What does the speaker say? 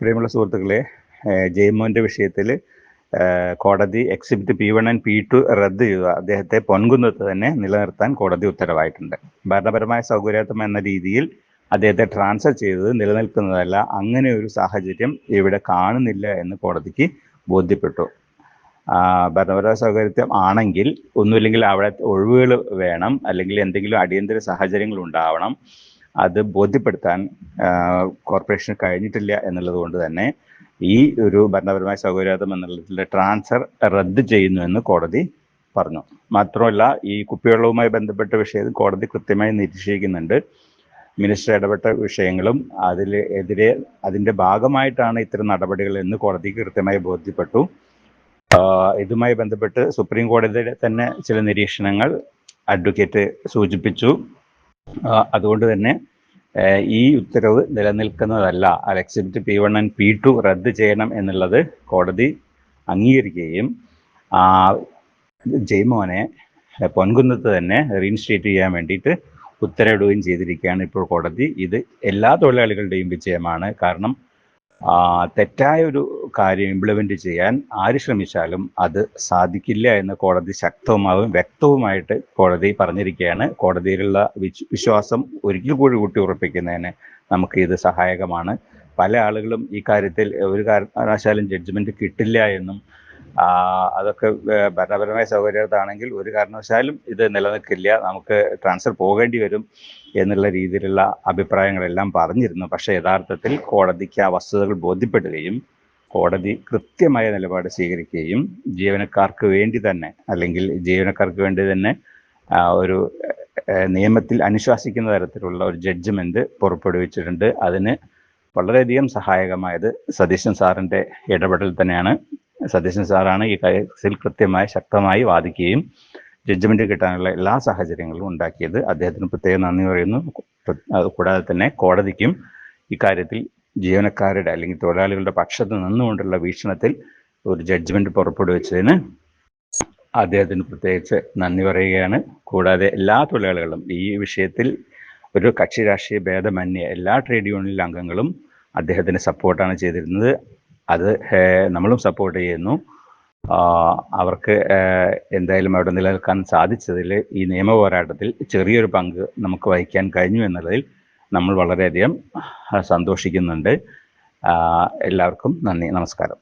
പ്രിയമുള്ള സുഹൃത്തുക്കളെ ജയ്മോന്റെ വിഷയത്തിൽ കോടതി exhibit P one and P two റദ്ദ് ചെയ്തു. അദ്ദേഹത്തെ പൊൻകുന്നത്ത് തന്നെ നിലനിർത്താൻ കോടതി ഉത്തരവായിട്ടുണ്ട്. ഭരണപരമായ സൗകര്യാർത്ഥം എന്ന രീതിയിൽ അദ്ദേഹത്തെ ട്രാൻസ്ഫർ ചെയ്തത് നിലനിൽക്കുന്നതല്ല. അങ്ങനെ ഒരു സാഹചര്യം ഇവിടെ കാണുന്നില്ല എന്ന് കോടതിക്ക് ബോധ്യപ്പെട്ടു. ഭരണപരമായ സൗകര്യത്വം ആണെങ്കിൽ ഒന്നുമില്ലെങ്കിൽ അവിടെ ഒഴിവുകൾ വേണം. അല്ലെങ്കിൽ എന്തെങ്കിലും അടിയന്തര സാഹചര്യങ്ങൾ ഉണ്ടാവണം. അത് ബോധ്യപ്പെടുത്താൻ കോർപ്പറേഷന് കഴിഞ്ഞിട്ടില്ല എന്നുള്ളത് കൊണ്ട് തന്നെ ഈ ഒരു ഭരണപരമായ സൗകര്യാർത്ഥം എന്നുള്ളതിലെ ട്രാൻസ്ഫർ റദ്ദ് ചെയ്യുന്നു എന്ന് കോടതി പറഞ്ഞു. മാത്രമല്ല ഈ കുപ്പിവെള്ളവുമായി ബന്ധപ്പെട്ട വിഷയം കോടതി കൃത്യമായി നിരീക്ഷിക്കുന്നുണ്ട്. മിനിസ്റ്റർ ഇടപെട്ട വിഷയങ്ങളും അതിൽ എതിരെ അതിന്റെ ഭാഗമായിട്ടാണ് ഇത്തരം നടപടികൾ എന്ന് കോടതിക്ക് കൃത്യമായി ബോധ്യപ്പെട്ടു. ഇതുമായി ബന്ധപ്പെട്ട് സുപ്രീം കോടതിയുടെ തന്നെ ചില നിരീക്ഷണങ്ങൾ അഡ്വക്കേറ്റ് സൂചിപ്പിച്ചു. അതുകൊണ്ട് തന്നെ ഈ ഉത്തരവ് നിലനിൽക്കുന്നതല്ല. Exhibit P one and P two റദ്ദ് ചെയ്യണം എന്നുള്ളത് കോടതി അംഗീകരിക്കുകയും ജയ്മോനെ പൊൻകുന്നത്ത് തന്നെ റീഇൻസ്റ്റേറ്റ് ചെയ്യാൻ വേണ്ടിയിട്ട് ഉത്തരവിടുകയും ചെയ്തിരിക്കുകയാണ് ഇപ്പോൾ കോടതി. ഇത് എല്ലാ തൊഴിലാളികളുടെയും വിജയമാണ്. കാരണം തെറ്റായ ഒരു കാര്യം ഇംപ്ലിമെന്റ് ചെയ്യാൻ ആര് ശ്രമിച്ചാലും അത് സാധിക്കില്ല എന്ന് കോടതി ശക്തവുമാവും വ്യക്തവുമായിട്ട് കോടതി പറഞ്ഞിരിക്കുകയാണ്. കോടതിയിലുള്ള വിശ്വ- വിശ്വാസം ഒരിക്കൽ കൂടി കൂട്ടി ഉറപ്പിക്കുന്നതിന് നമുക്ക് ഇത് സഹായകമാണ്. പല ആളുകളും ഈ കാര്യത്തിൽ ഒരു കാരണവശാലും ജഡ്ജ്മെന്റ് കിട്ടില്ല എന്നും അതൊക്കെ ഭരണപരമായ സൗകര്യത്താണെങ്കിൽ ഒരു കാരണവശാലും ഇത് നിലനിൽക്കില്ല നമുക്ക് ട്രാൻസ്ഫർ പോകേണ്ടി വരും എന്നുള്ള രീതിയിലുള്ള അഭിപ്രായങ്ങളെല്ലാം പറഞ്ഞിരുന്നു. പക്ഷേ യഥാർത്ഥത്തിൽ കോടതിക്ക് ആ വസ്തുതകൾ ബോധ്യപ്പെടുകയും കോടതി കൃത്യമായ നിലപാട് സ്വീകരിക്കുകയും ജീവനക്കാർക്ക് വേണ്ടി തന്നെ അല്ലെങ്കിൽ ജീവനക്കാർക്ക് വേണ്ടി തന്നെ ഒരു നിയമത്തിൽ അനുശാസിക്കുന്ന തരത്തിലുള്ള ഒരു ജഡ്ജ്മെന്റ് പുറപ്പെടുവിച്ചിട്ടുണ്ട്. അതിന് വളരെയധികം സഹായകമായത് സതീശൻ സാറിന്റെ ഇടപെടൽ തന്നെയാണ്. സതീശൻ സാറാണ് ഈ കേസിൽ കൃത്യമായി ശക്തമായി വാദിക്കുകയും ജഡ്ജ്മെന്റ് കിട്ടാനുള്ള എല്ലാ സാഹചര്യങ്ങളും ഉണ്ടാക്കിയത്. അദ്ദേഹത്തിന് പ്രത്യേകം നന്ദി പറയുന്നു. കൂടാതെ തന്നെ കോടതിക്കും ഇക്കാര്യത്തിൽ ജീവനക്കാരുടെ അല്ലെങ്കിൽ തൊഴിലാളികളുടെ പക്ഷത്ത് നിന്നുകൊണ്ടുള്ള വീക്ഷണത്തിൽ ഒരു ജഡ്ജ്മെന്റ് പുറപ്പെടുവിച്ചതിന് അദ്ദേഹത്തിന് പ്രത്യേകിച്ച് നന്ദി പറയുകയാണ്. കൂടാതെ എല്ലാ തൊഴിലാളികളും ഈ വിഷയത്തിൽ ഒരു കക്ഷി രാഷ്ട്രീയ ഭേദമന്യേ എല്ലാ ട്രേഡ് യൂണിയൻ അംഗങ്ങളും അദ്ദേഹത്തിന് സപ്പോർട്ടാണ് ചെയ്തിരുന്നത്. അത് നമ്മളും സപ്പോർട്ട് ചെയ്യുന്നു. അവർക്ക് എന്തായാലും അവിടെ നിലനിൽക്കാൻ സാധിച്ചതിൽ ഈ നിയമ പോരാട്ടത്തിൽ ചെറിയൊരു പങ്ക് നമുക്ക് വഹിക്കാൻ കഴിഞ്ഞു എന്നുള്ളതിൽ നമ്മൾ വളരെയധികം സന്തോഷിക്കുന്നുണ്ട്. എല്ലാവർക്കും നന്ദി. നമസ്കാരം.